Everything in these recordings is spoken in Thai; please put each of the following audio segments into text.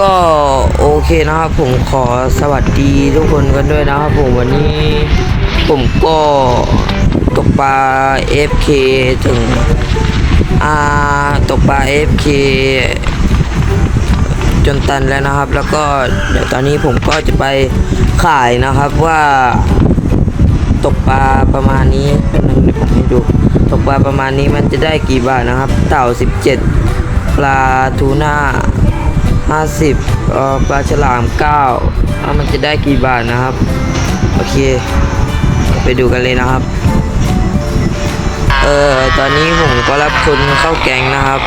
ก็โอเคนะครับผมขอสวัสดีทุกคนกันด้วยนะครับผมวันนี้ ผมก็ตกปลา FK ถึงอ่าตกปลา FK จนตันแล้วนะครับ แล้วก็เดี๋ยวตอนนี้ผมก็จะไปขายนะครับว่าตกปลาประมาณนี้แป๊บนึงเดี๋ยวผมให้ดูตกปลาประมาณนี้มันจะได้กี่บาทนะครับ เต่า 17 ปลาทูน่า 50เอ่อปลาฉลาม9ว่ามันจะได้กี่บาทนะครับ โอเค ไปดูกันเลยนะครับ เออตอนนี้ผมก็รับคนเข้าแก๊งนะครับ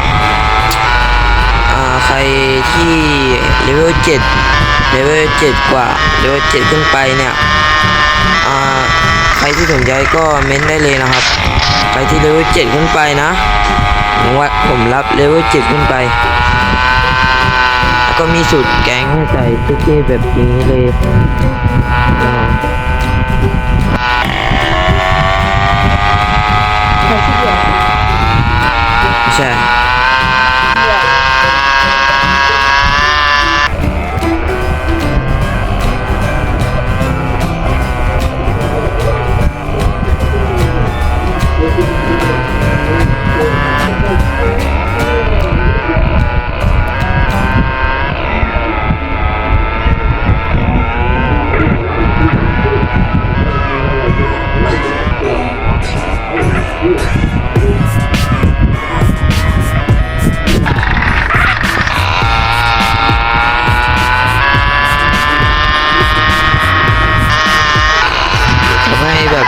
อ่าใครที่เลเวล7เลเวล7กว่าเลเวล7ขึ้นไปเนี่ยอ่าใครที่สนใจก็เม้นได้เลยนะครับ ใครที่เลเวล7ขึ้นไปนะผมว่าผมรับเลเวล7ขึ้นไป แล้วก็มีสูตรแก๊งให้ใส่เท่ๆแบบนี้เลยอ่าใครที่เหลือใช่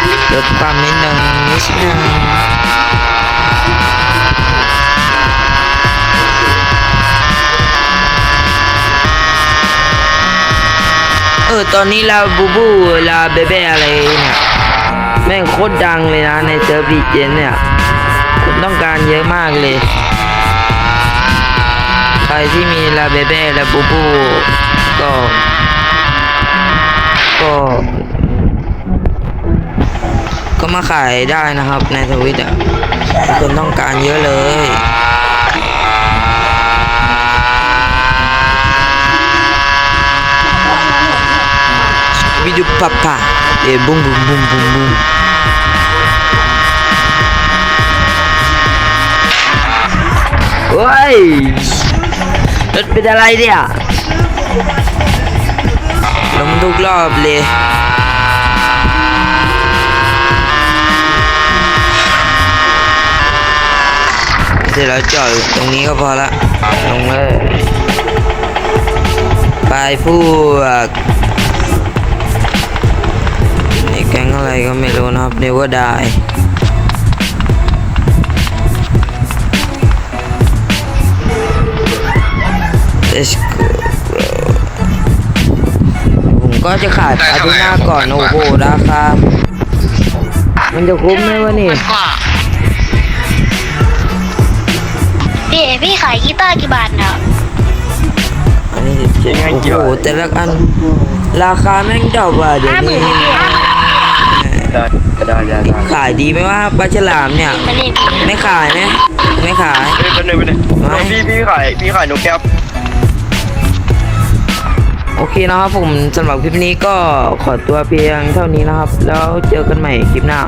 ำให้แบบลดความนิดนึงนิดนึงเออตอนนี้ลาบูบูลาเบเบอะไรเนี่ยแม่งโคตรดังเลยนะในเซิร์ฟบีเจนเนี่ยคนต้องการเยอะมากเลย ใครที่มีลาเบเบ้และบูบูก็ ก็ก็ มาขายได้นะครับ ในทวิตอะคนต้องการเยอะเลยวิดูปะปะเอ๋บุ้มบุ้มบุ้มบุ้มบุ้มเฮ้ยรถเป็นอะไรเนี่ยลงทุกรอบเลย เสร็จแล้วจอดตรงนี้ก็พอละลงเลยไปพวกนี่แก๊งอะไรก็ไม่รู้นะครับ Never Die ผมก็จะขายอาทิตย์หน้าก่อนโอ้โหราคามันจะคุ้มไหมวะนี่ พี่พี่ขายกีตาร์กี่บาทนะอันนี้เจ็ดโอ้โหแต่ละอัน ราคาแม่งดอกว่าเดี๋ยวห้าหมื่นี้นพี่ห้าหมื่นได้ได้ได้ได้ขายดีไหมว่าปลาฉลามเนี่ย มาเล่นไม่ขายไหมไม่ขาย เฮ้ยแป๊บนึงแป๊บนึงไม่ พี่พี่ขายพี่ขายนกแก้ว โอเคนะครับผมสำหรับคลิปนี้ก็ขอตัวเพียงเท่านี้นะครับ แล้วเจอกันใหม่คลิปหน้า